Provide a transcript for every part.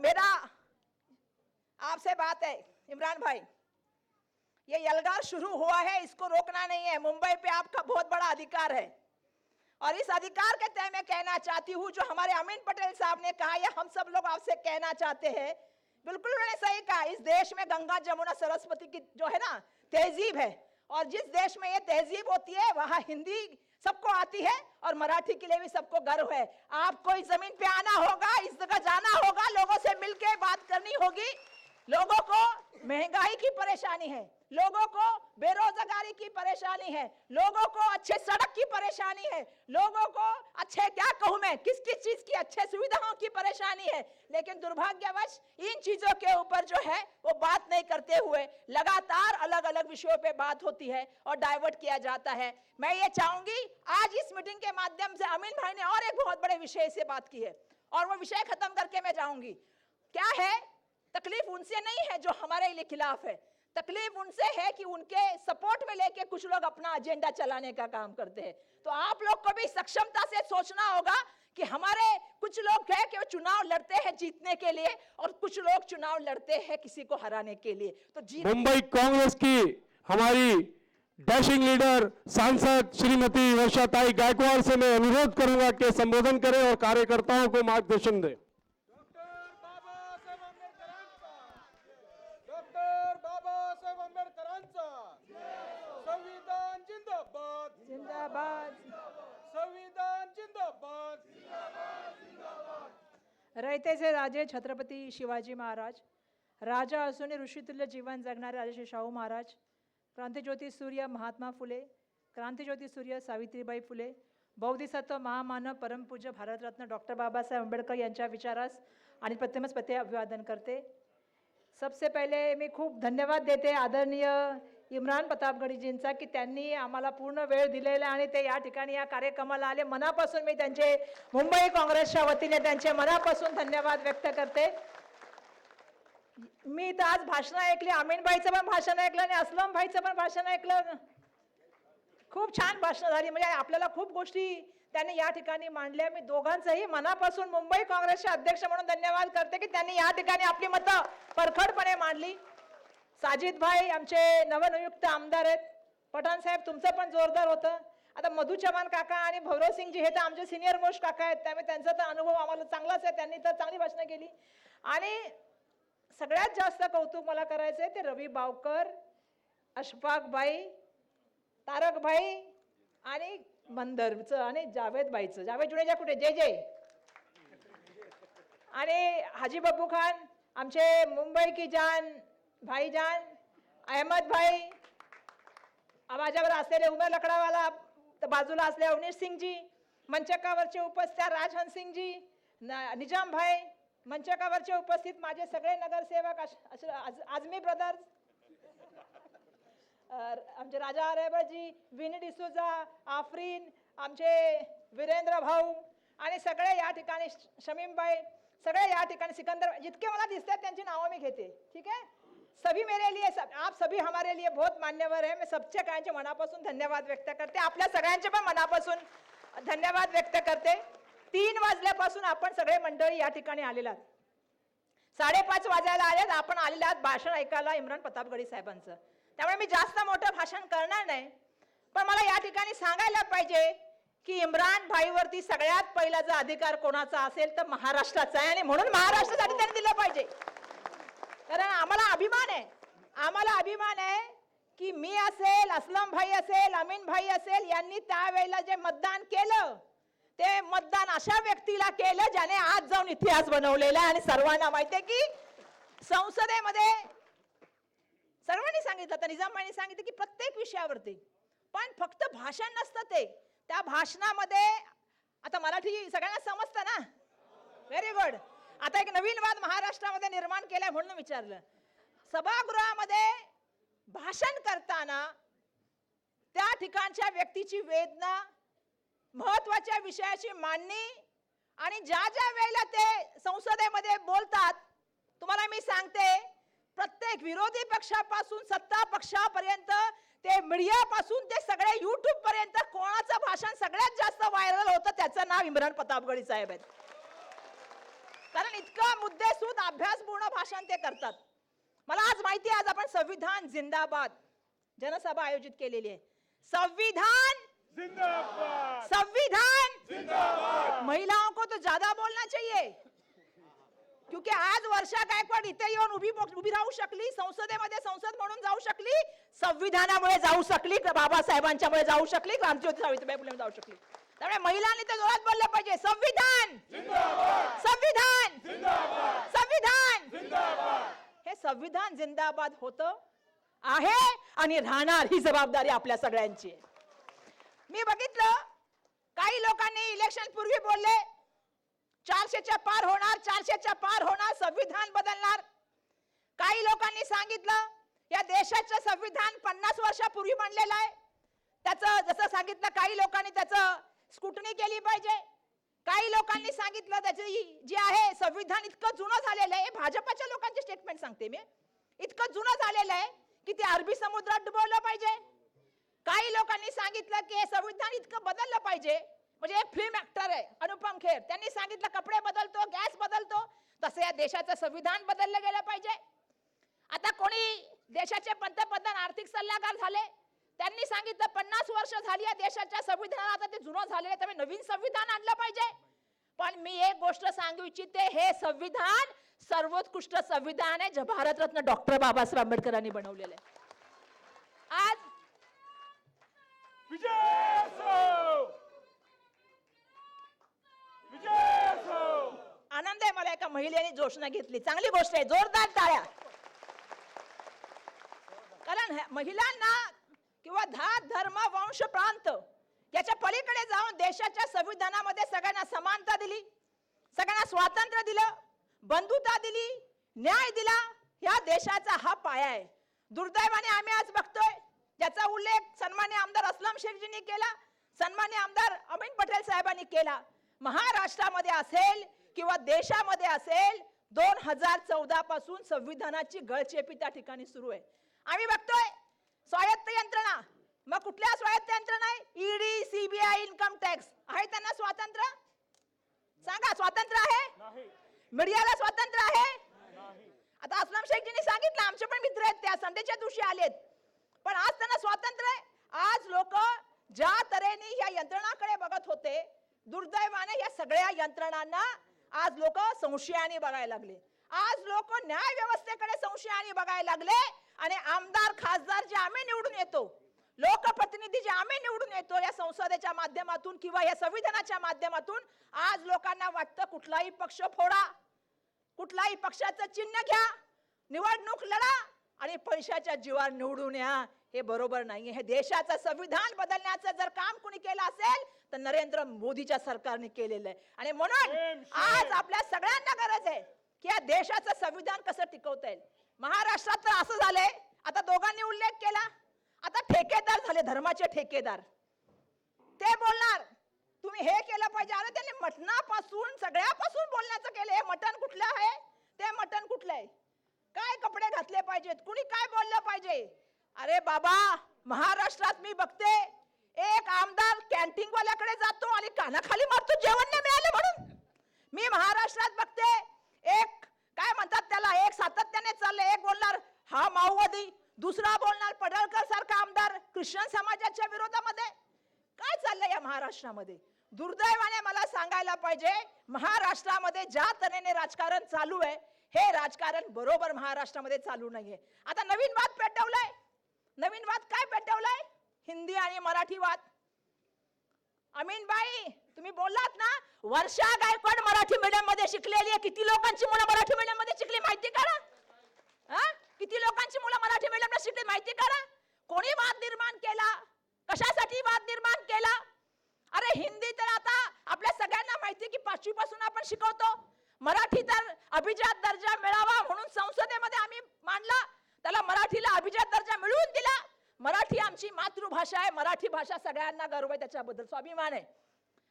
मेरा आपसे बात है, इमरान भाई। ये यलगार शुरू हुआ है, इसको रोकना नहीं है। मुंबई पे आपका बहुत बड़ा अधिकार है। और इस अधिकार के तय मैं कहना चाहती हूँ, जो हमारे अमीन पटेल साहब ने कहा, या हम सब लोग आपसे कहना चाहते हैं, बिल्कुल उन्होंने सही कहा, इस देश में गंगा, जमुना, सरस्वती की जो है ना, तहजीब है। और जिस देश में ये तहजीब होती है, वहाँ हिंदी सबको आती है और मराठी के लिए भी सबको गर्व है। आपको इस जमीन पे आना होगा इस जगह जाना होगा लोगों से मिलके बात करनी होगी। लोगों को महँगाई की परेशानी है, लोगों को बेरोजगारी की परेशानी है, लोगों को अच्छे सड़क की परेशानी है, लोगों को अच्छे, क्या कहूँ मैं किस किस चीज़ की अच्छे सुविधाओं की परेशानी है, लेकिन दुर्भाग्यवश इन चीज़ों के ऊपर जो है, वो बात नहीं करते हुए लगातार अलग अलग विषयों पे बात होती है और डाइवर्ट किया जाता है। मैं ये चाहूँगी, आज इस मीटिंग के माध्यम से अमीन भाई ने और एक बहुत बड़े विषय से बात की है, और वो विषय खत्म करके मैं जाऊँगी। क्या है तकलीफ़ उनसे नहीं है जो हमारे लिए खिलाफ है। तकलीफ़ उनसे है कि उनके सपोर्ट में लेके कुछ लोग अपना एजेंडा चलाने का काम करते हैं। तो आप लोग को भी सक्षमता से सोचना होगा कि हमारे कुछ लोग हैं कि वो चुनाव लड़ते हैं जीतने के लिए और कुछ लोग चुनाव लड़ते हैं किसी को हराने के लिए। तो मुंबई कांग्रेस की हमारी डैशिंग लीडर सांसद श्रीमती वर्षाताई गायकवाड़ से मैं अनुरोध करूँगा कि संबोधन करें और कार्यकर्ताओं को मार्गदर्शन दें। रयतेचे राजे छत्रपती शिवाजी महाराज राजा असून ऋषितुल्य जीवन जगणारे राजश्री शाहू महाराज क्रांतिज्योती सूर्य महात्मा फुले क्रांतिज्योती सूर्य सावित्रीबाई फुले बौद्धिसत्व महामानव परमपूज्य भारतरत्न डॉक्टर बाबासाहेब आंबेडकर यांच्या विचारास आणि प्रथमच प्रति अभिवादन करते. सबसे पहिले मी खूप धन्यवाद देते आदरणीय इम्रान प्रतापगडीजींचा की त्यांनी आम्हाला पूर्ण वेळ दिलेला आणि ते या ठिकाणी या कार्यक्रमाला आले. मनापासून मी त्यांचे मुंबई काँग्रेसच्या वतीने त्यांचे मनापासून धन्यवाद व्यक्त करते. मी तर आज भाषण ऐकली अमीनबाईचं पण भाषण ऐकलं आणि असलम भाईचं पण भाषण ऐकलं. खूप छान भाषणं झाली. म्हणजे आपल्याला खूप गोष्टी त्यांनी या ठिकाणी मांडल्या. मी दोघांचंही मनापासून मुंबई काँग्रेसचे अध्यक्ष म्हणून धन्यवाद करते की त्यांनी या ठिकाणी आपली मतं परखडपणे मांडली. साजिद भाई आमचे नवनियुक्त आमदार आहेत. पठाण साहेब तुमचं पण जोरदार होतं. आता मधु चव्हाण काका आणि भैरव सिंगजी हे तर आमचे सिनियर मोस्ट काका आहेत. त्यामुळे त्यांचा तर अनुभव आम्हाला चांगलाच आहे. त्यांनी तर चांगली भाषणं केली. आणि सगळ्यात जास्त कौतुक मला करायचं आहे ते रवी बावकर अशफाकबाई तारकबाई आणि मंदरचं आणि जावेदबाईचं जावेद जुनेजा कुठे? जय जय आणि हाजी बब्बू खान आमचे मुंबई की जान भाईजान अहमद भाई माझ्यावर असलेले उमेर लकडावाला बाजूला असले अवनीश सिंगजी मंचकावरचे उपस्थित राजहन सिंगजी निजाम भाई मंचकावरचे उपस्थित माझे सगळे नगरसेवक अश- अश- आज- ब्रदर्स आमचे राजा अरेबाजी विनी डिसुजा आफरीन आमचे वीरेंद्र भाऊ आणि सगळे या ठिकाणी श- शमीमबाई सगळे या ठिकाणी सिकंदर जितके मला दिसतात त्यांची नावं मी घेते ठीक आहे? सभी मेरे लिए सब आप सभी हमारे लिए बहुत मान्यवर है। मैं सबचे कायांचे मनापासून धन्यवाद व्यक्त करते। आपल्या सगळ्यांचे पण मनापासून धन्यवाद व्यक्त करते। तीन वाजल्यापासून आपण सगळे मंडळी या ठिकाणी आलेला साडेपाच वाजायला आलेत. आपण आलेले आहात भाषण ऐकायला इम्रान प्रतापगडी साहेबांचं. त्यामुळे मी जास्त मोठं भाषण करणार नाही. पण मला या ठिकाणी सांगायला पाहिजे की इम्रान भाईवरती सगळ्यात पहिला जर अधिकार कोणाचा असेल तर महाराष्ट्राचा आहे. आणि म्हणून महाराष्ट्रासाठी त्यांनी दिलं पाहिजे. कारण आम्हाला अभिमान आहे. आम्हाला अभिमान आहे की मी असेल असलम भाई असेल अमीन भाई असेल यांनी त्यावेळेला जे मतदान केलं ते मतदान अशा व्यक्तीला केलं ज्याने आज जाऊन इतिहास बनवलेला आहे. आणि सर्वांना माहिती आहे की संसदेमध्ये सर्वांनी सांगितलं तर निजामबाईंनी सांगितलं की प्रत्येक विषयावरती. पण फक्त भाषण नसतं ते. त्या भाषणामध्ये आता मराठी सगळ्यांना समजतं ना? व्हेरी गुड आता एक नवीन वाद महाराष्ट्रामध्ये निर्माण केलाय म्हणून विचारलं. सभागृहामध्ये भाषण करताना त्या ठिकाणच्या व्यक्तीची वेदना महत्त्वाच्या विषयाची मांडणी आणि ज्या ज्या वेळेला ते संसदेमध्ये बोलतात तुम्हाला मी सांगते प्रत्येक विरोधी पक्षापासून सत्ता पक्षापर्यंत ते मीडियापासून ते सगळे युट्यूब पर्यंत कोणाचं भाषण सगळ्यात जास्त व्हायरल होतं त्याचं नाव इम्रान प्रतापगडी साहेब आहेत. कारण इतकं मुद्देसूद अभ्यासपूर्ण भाषण ते करतात. मला आज माहिती आहे आज आपण संविधान जिंदाबाद जनसभा आयोजित केलेली आहे. संविधान जिंदाबाद. संविधान जिंदाबाद. महिलाओं को तो ज्यादा बोलना चाहिए. क्योंकि आज वर्षा गायकवाड इथे येऊन उभी उभी राहू शकली संसदेमध्ये संसद म्हणून जाऊ शकली संविधानामुळे जाऊ शकली बाबासाहेबांच्यामुळे जाऊ शकली क्रांतिज्योती सावित्रीबाई फुले जाऊ शकली. त्यामुळे महिलांनी तर जोरात बोललं पाहिजे. संविधान! संविधान! संविधान! हे संविधान जिंदाबाद होत आहे आणि राहणार ही जबाबदारी आपल्या सगळ्यांची मी बघितलं काही लोकांनी इलेक्शन पूर्वी बोलले चारशेच्या पार होणार चारशेच्या पार होणार संविधान बदलणार. काही लोकांनी सांगितलं या देशाचं संविधान पन्नास वर्षापूर्वी बनलेलं आहे. त्याचं जसं सांगितलं काही लोकांनी त्याचं स्कुटनी केली पाहिजे. काही लोकांनी सांगितलं त्याची जी आहे संविधान इतकं जुनं झालेलं आहे. भाजपाच्या लोकांचे स्टेटमेंट सांगते मी. इतकं जुनं झालेलं आहे की ते अरबी समुद्रात डुबवलं पाहिजे. काही लोकांनी सांगितलं की हे संविधान इतकं बदललं पाहिजे. म्हणजे एक फिल्म ऍक्टर आहे अनुपम खेर. त्यांनी सांगितलं कपडे बदलतो गॅस बदलतो. तसं या देशाचं संविधान बदललं गेलं पाहिजे. आता कोणी देशाचे पंतप्रधान आर्थिक सल्लागार झाले त्यांनी सांगितलं पन्नास वर्ष झाली या देशाच्या संविधानाला आता ते जुनं झालेलं आहे, त्यामुळे नवीन संविधान आणलं पाहिजे. पण मी एक गोष्ट सांगू इच्छिते हे संविधान सर्वोत्कृष्ट संविधान आहे जे भारतरत्न डॉक्टर बाबासाहेब आंबेडकरांनी बनवलेलं आहे. आज विजय आनंद आहे मला एका महिलेने घोषणा घेतली. चांगली गोष्ट आहे जोरदार टाळ्या. कारण महिलांना किंवा धात धर्म वंश प्रांत याच्या पलीकडे जाऊन देशाच्या संविधानामध्ये सगळ्यांना समानता दिली सगळ्यांना स्वातंत्र्य दिलं बंधुता दिली न्याय दिला ह्या देशाचा हा पाया आहे. दुर्दैवाने आम्ही आज बघतोय ज्याचा उल्लेख सन्मान्य आमदार असलम शेखजींनी केला सन्मान्य आमदार अमित पटेल साहेबांनी केला. महाराष्ट्रामध्ये असेल किंवा देशामध्ये असेल दोन हजार चौदा पासून संविधानाची गळचेपी त्या ठिकाणी सुरू आहे. आम्ही बघतोय मग कुठल्या स्वायत्त यंत्रणा आहे ईडी सीबीआय इन्कम टॅक्स आहे त्यांना स्वातंत्र्य? सांगा स्वातंत्र्य आहे? नाही. मीडियाला स्वातंत्र्य आहे? नाही. आता असलम शेखजींनी सांगितलं आमचे पण मित्र आहेत त्या संडेच्या दिवशी आलेत पण आज त्यांना स्वातंत्र्य आहे. आज लोक ज्या तऱ्हेने या यंत्रणाकडे बघत होते दुर्दैवाने या सगळ्या यंत्रणांना आज लोक संशयाने बघायला लागले. आज लोक न्याय व्यवस्थेकडे संशयाने बघायला लागले आणि आमदार खासदार जे आम्ही निवडून आम्ही निवडून येतो या संसदेच्या माध्यमातून किंवा या संविधानाच्या माध्यमातून. आज लोकांना वाटतं कुठलाही पक्ष फोडा. कुठलाही पक्षाचं चिन्ह घ्या. निवडणूक लढा आणि पैशाच्या जीवावर निवडून या. हे बरोबर नाहीये. हे देशाचं संविधान बदलण्याचं जर काम कुणी केलं असेल तर नरेंद्र मोदीच्या सरकारने केलेलं आहे. आणि म्हणून. आज आपल्या सगळ्यांना गरज आहे की या देशाचं संविधान कसं टिकवता येईल. महाराष्ट्रात तर असं झालंय. आता दोघांनी उल्लेख केला. आता ठेकेदार झाले धर्माचे ठेकेदार. ते बोलणार तुम्ही हे केलं पाहिजे. अरे त्याने मटणापासून सगळ्यापासून बोलण्याचं केलं. हे मटण कुठलं आहे? ते मटण कुठलं आहे? काय कपडे घातले पाहिजेत? कुणी काय बोललं पाहिजे? अरे बाबा महाराष्ट्रात मी बघते एक आमदार कॅन्टीन वाल्याकडे जातो आणि कानाखाली मारतो जेवण नाही मिळालं म्हणून. मी महाराष्ट्रात बघते एक काय म्हणतात त्याला एक सातत्याने चाललंय. एक बोलणार हा माओवादी दुसरा बोलणार पडळकर सारखा आमदार ख्रिश्चन समाजाच्या विरोधामध्ये? काय चाललंय या महाराष्ट्रामध्ये? दुर्दैवाने मला सांगायला पाहिजे महाराष्ट्रामध्ये ज्या तऱ्हेने राजकारण चालू आहे हे राजकारण बरोबर महाराष्ट्रामध्ये चालू नाहीये. आता नवीन वाद पेटवलाय. नवीन वाद काय पेटवलाय? हिंदी आणि मराठी वाद. अमीनबाई तुम्ही बोललात ना वर्षा गायकवाड मराठी मीडियममध्ये शिकलेली आहे. किती लोकांची मुलं मराठी मीडियममध्ये शिकली माहिती का किती लोकांची मुलं मराठी मीडियम शिकली माहिती करा कोणी वाद निर्माण केला? कशासाठी वाद निर्माण केला? अरे हिंदी तर आता आपल्या सगळ्यांना माहिती की पाचवी पासून आपण शिकवतो. मराठी तर अभिजात दर्जा मिळावा म्हणून संसदेमध्ये आम्ही मांडला. त्याला मराठीला अभिजात दर्जा मिळवून दिला. मराठी आमची मातृभाषा आहे. मराठी भाषा सगळ्यांना गर्व आहे त्याच्याबद्दल स्वाभिमान आहे.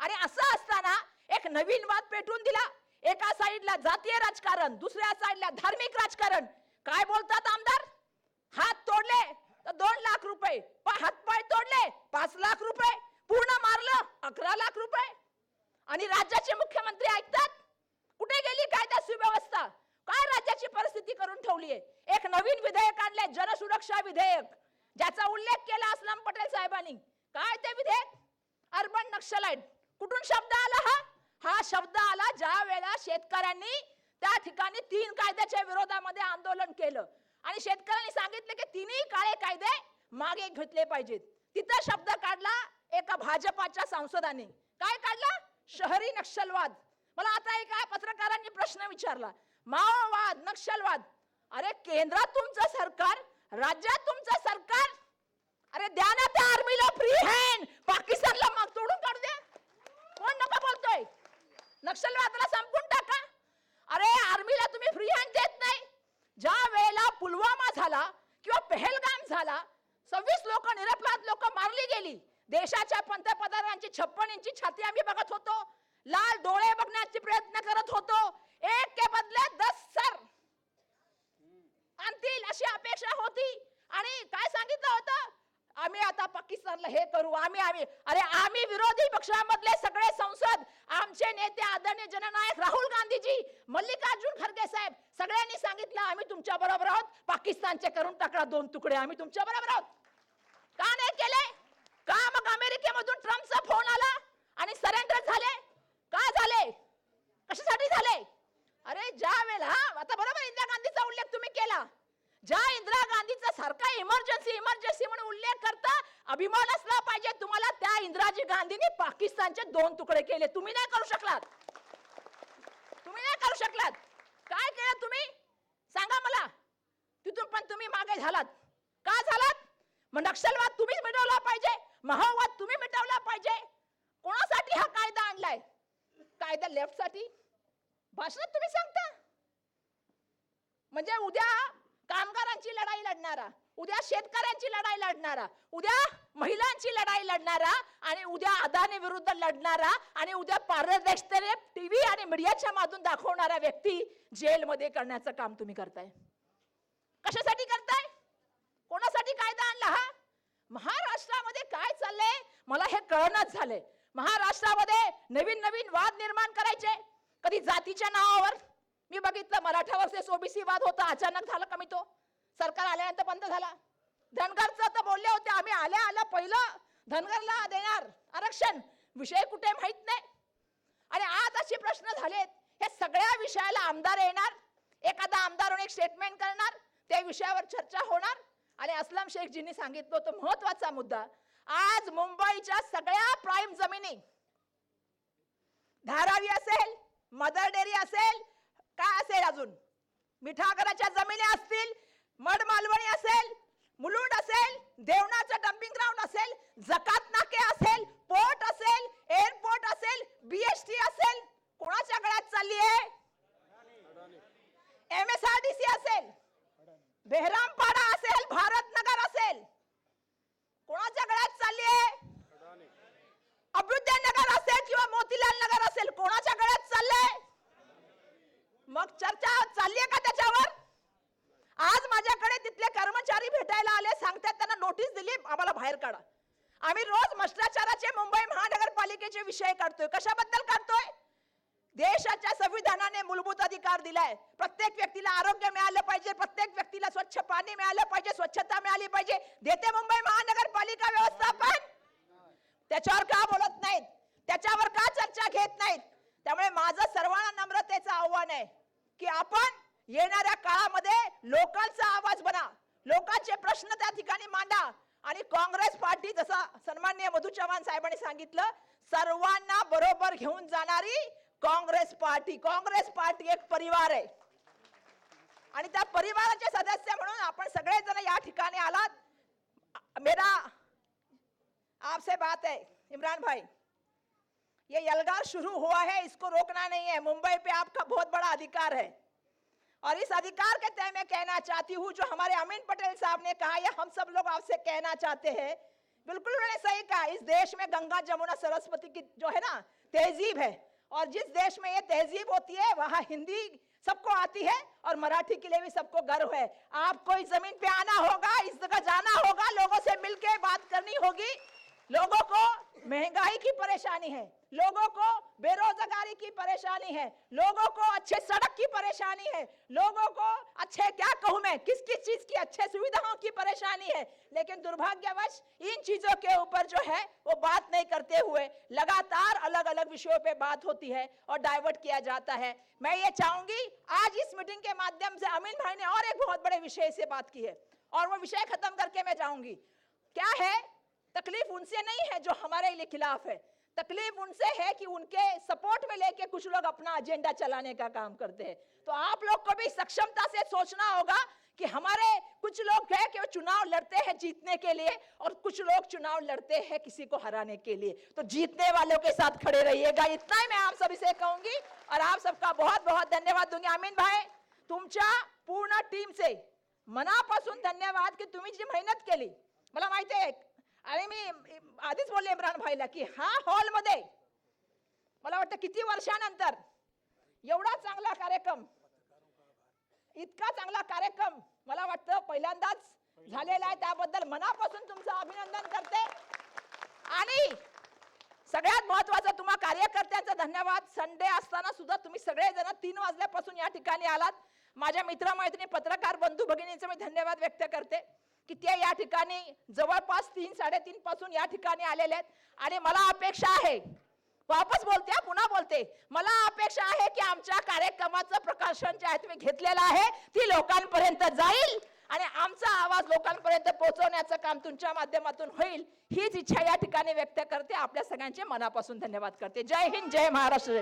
आणि असं असताना एक नवीन वाद पेटून दिला. एका साईडला जातीय राजकारण दुसऱ्या साईडला धार्मिक राजकारण. काय बोलतात आमदार? हात तोडले तर दोन लाख रुपये. प- हातपाय तोडले पाच लाख रुपये. पूर्ण मारलं अकरा लाख रुपये. आणि राज्याचे मुख्यमंत्री ऐकतात? कुठे गेली कायदा सुव्यवस्था? काय राज्याची परिस्थिती करून ठेवली आहे? एक नवीन विधेयक आणले जनसुरक्षा विधेयक. ज्याचा उल्लेख केला असलम पटेल साहेबांनी. काय ते विधेयक? अर्बन नक्षलाइट कुठून शब्द आला हा? हा शब्द आला ज्या वेळेला शेतकऱ्यांनी त्या ठिकाणी तीन कायद्याच्या विरोधामध्ये आंदोलन केलं. आणि शेतकऱ्यांनी सांगितलं की तिन्ही काळे कायदे मागे घेतले पाहिजेत. तिथं शब्द काढला एका भाजपाच्या सांसदाने. काय काढला? शहरी नक्षलवाद. मला आता एका पत्रकारांनी प्रश्न विचारला. माओवाद नक्षलवाद. अरे केंद्रात तुमचं सरकार राज्यात तुमचं सरकार. अरे द्या ना त्या आर्मीला फ्री हँड पाकिस्तानला मग तोडून काढू द्या. कोण नको बोलतोय? नक्षलवादाला संपून टाक. अरे आर्मीला तुम्ही फ्री हँड देत नाही. ज्या वेळेला पुलवामा झाला किंवा पहलगाम झाला सव्वीस लोक निरपराध लोक मारली गेली. देशाच्या पंतप्रधानांची छप्पन इंची छाती आम्ही बघत होतो. लाल डोळे बघण्याचे प्रयत्न करत होतो. एक के बदले दस सर आणतील अशी अपेक्षा होती आणि काय सांगितलं होतं आम्ही आता पाकिस्तानला हे करू आम्ही आम्ही अरे आम्ही विरोधी पक्षामधले सगळे संसद आमचे नेते आदरणीय जननायक राहुल गांधीजी मल्लिकार्जुन खरगे साहेब सगळ्यांनी सांगितलं आम्ही तुमच्या बरोबर आहोत पाकिस्तानचे करून टाकला दोन तुकडे आम्ही तुमच्या बरोबर आहोत. का नाही केले? का मग अमेरिकेमधून ट्रम्पचा फोन आला आणि सरेंडर झाले? का झाले? कशासाठी झाले? अरे ज्या वेळेला हा, आता बरोबर इंदिरा गांधीचा उल्लेख तुम्ही केला. ज्या इंदिरा गांधीचा सारखा इमर्जन्सी इमर्जन्सी म्हणून उल्लेख करता अभिमान असला पाहिजे. तुम्हाला त्या इंदिराजी गांधीने पाकिस्तानचे दोन तुकडे केले. तुम्ही नाही करू शकलात. तुम्ही नाही करू शकलात. काय केलं तुम्ही? सांगा मला. तिथून पण तुम्ही मागे झालात. का झालात? मग नक्षलवाद तुम्हीच मिटवला पाहिजे. माओवाद तुम्ही मिटवला पाहिजे. कोणासाठी हा कायदा आणलाय? कायदा लेफ्टसाठी? भाषणात तुम्ही सांगता. म्हणजे उद्या कामगारांची लढाई लढणारा उद्या शेतकऱ्यांची लढाई लढणारा उद्या महिलांची लढाई लढणारा आणि उद्या अदानी विरुद्ध लढणारा आणि उद्या पारदर्शकतेने टीव्ही आणि मीडियाच्या माधून दाखवणारा व्यक्ती जेलमध्ये करण्याचं काम तुम्ही करताय. कशासाठी करताय? कोणासाठी कायदा आणला हा? महाराष्ट्रामध्ये काय चाललंय? मला हे कळणच झालंय. महाराष्ट्रामध्ये नवीन नवीन वाद निर्माण करायचे. कधी जातीच्या नावावर मी बघितलं मराठा वर्सेस ओबीसी वाद होता अचानक झाला कमी तो? सरकार आल्यानंतर बंद झाला. धनगरचं तर बोलले होते आम्ही आल्या आल्या पहिलं धनगरला देणार आरक्षण. विषय कुठे माहीत नाही. आणि आज असे प्रश्न झालेत हे सगळ्या विषयाला आमदार येणार एखादा आमदार एक स्टेटमेंट करणार त्या विषयावर चर्चा होणार. आणि असलम शेखजींनी सांगितलं होतं महत्त्वाचा मुद्दा आज मुंबईच्या सगळ्या प्राईम जमिनी धारावी असेल मदर डेअरी असेल काय असेल अजून? मिठागराच्या जमिनी असतील मड मालवणी असेल मुलुंड असेल देवणाचं डम्पिंग ग्राउंड असेल जकात नाके असेल पोर्ट असेल एअरपोर्ट असेल बीएसटी असेल कोणाच्या गळ्यात चालली आहे M S R D C असेल बेहरामपाडा असेल भारतनगर असेल कोणाच्या गळ्यात चालली आहे अभ्युदयनगर असेल किंवा मोतीलाल नगर असेल कोणाच्या गळ्यात चाललंय मग चर्चा चालली का त्याच्यावर आज माझ्याकडे तिथले कर्मचारी भेटायला आले सांगतात त्यांना नोटीस दिली आम्हाला बाहेर काढा. आम्ही रोज भ्रष्टाचाराचे मुंबई महानगरपालिकेचे विषय काढतोय. कशाबद्दल काढतोय? देशाच्या संविधानाने मूलभूत अधिकार दिलाय. प्रत्येक व्यक्तीला आरोग्य मिळालं पाहिजे. प्रत्येक व्यक्तीला स्वच्छ पाणी मिळालं पाहिजे. स्वच्छता मिळाली पाहिजे. देते मुंबई महानगरपालिका व्यवस्थापन. त्याच्यावर का बोलत नाहीत? त्याच्यावर का चर्चा घेत नाहीत? त्यामुळे माझं सर्वांना नम्रतेचं आव्हान आहे की आपण येणाऱ्या काळामध्ये लोकांचा आवाज बना. लोकांचे प्रश्न त्या ठिकाणी मांडा. आणि काँग्रेस पार्टी जसं सन्माननीय मधु चव्हाण साहेबांनी सांगितलं सर्वांना बरोबर घेऊन जाणारी काँग्रेस पार्टी. काँग्रेस पार्टी एक परिवार आहे. आणि त्या परिवाराचे सदस्य म्हणून आपण सगळेजण या ठिकाणी आलात. मेरा आपसे बात है इमरान भाई. ये यलगार शुरू हुआ है इसको रोकना नहीं है. मुंबई पे आपका बहुत बड़ा अधिकार है. और इस अधिकार के तय मैं कहना चाहती हूँ, जो हमारे अमीन पटेल साहब ने कहा, या हम सब लोग आपसे कहना चाहते हैं, बिल्कुल उन्होंने सही कहा, इस देश में गंगा, जमुना, सरस्वती की जो है ना, तहजीब है, और जिस देश में ये तहजीब होती है, वहाँ हिंदी सबको आती है, और मराठी के लिए भी सबको गर्व है। आपको इस ज़मीन पे आना होगा, इस जगह जाना होगा, लोगों से मिलके बात करनी होगी। लोगों को महँगाई की परेशानी है। लोगों को बेरोजगारी की परेशानी है। लोगों को अच्छे सड़क की परेशानी है। लोगों को अच्छे, क्या कहूँ मैं किस किस चीज़ की अच्छे सुविधाओं की परेशानी है? लेकिन दुर्भाग्यवश, इन चीज़ों के ऊपर जो है, वो बात नहीं करते हुए लगातार अलग अलग विषयों पे बात होती है और डाइवर्ट किया जाता है। मैं ये चाहूँगी, आज इस मीटिंग के माध्यम से अमीन भाई ने और एक बहुत बड़े विषय से बात की है। और वो विषय खत्म करके मैं जाऊँगी। क्या है तकलीफ़ उनसे नहीं है जो हमारे लिए खिलाफ है। तकलीफ़ उनसे है कि उनके सपोर्ट में लेके कुछ लोग अपना एजेंडा चलाने का काम करते हैं। तो आप लोग को भी सक्षमता से सोचना होगा कि हमारे कुछ लोग है कि वो चुनाव लड़ते हैं जीतने के लिए और कुछ लोग चुनाव लड़ते हैं किसी को हराने के लिए। तो जीतने वालों के साथ खड़े रहिएगा। इतना ही मैं आप सभी से कहूँगी और आप सबका बहुत बहुत धन्यवाद। दूँगी अमीन भाई तुमच्या पूर्ण टीम से मनापासून धन्यवाद की तुम्ही जी मेहनत केली। मला माहिती आहे आणि मी आधीच बोलले इम्रान भाईला की हा हॉलमध्ये मला वाटतं किती वर्षानंतर एवढा चांगला कार्यक्रम इतका चांगला कार्यक्रम मला वाटतं पहिल्यांदाच झालेला आहे. त्याबद्दल मनापासून तुमचं अभिनंदन करते. आणि सगळ्यात महत्वाचं तुम्हा कार्यकर्त्यांचा धन्यवाद. संडे असताना सुद्धा तुम्ही सगळेजण तीन वाजल्यापासून या ठिकाणी आलात. माझ्या मित्रमैत्रिणी पत्रकार बंधू भगिनींचं मी धन्यवाद व्यक्त करते. की ते या ठिकाणी जवळपास तीन साडेतीन पासून या ठिकाणी आलेले आहेत. आणि मला अपेक्षा आहे वापस बोलते पुन्हा बोलते. मला अपेक्षा आहे की आमच्या कार्यक्रमाचं प्रकाशन जे आहे तुम्ही घेतलेलं आहे ती लोकांपर्यंत जाईल आणि आमचा आवाज लोकांपर्यंत पोहोचवण्याचं काम तुमच्या माध्यमातून होईल. हीच इच्छा या ठिकाणी व्यक्त करते. आपल्या सगळ्यांचे मनापासून धन्यवाद करते. जय हिंद जय महाराष्ट्र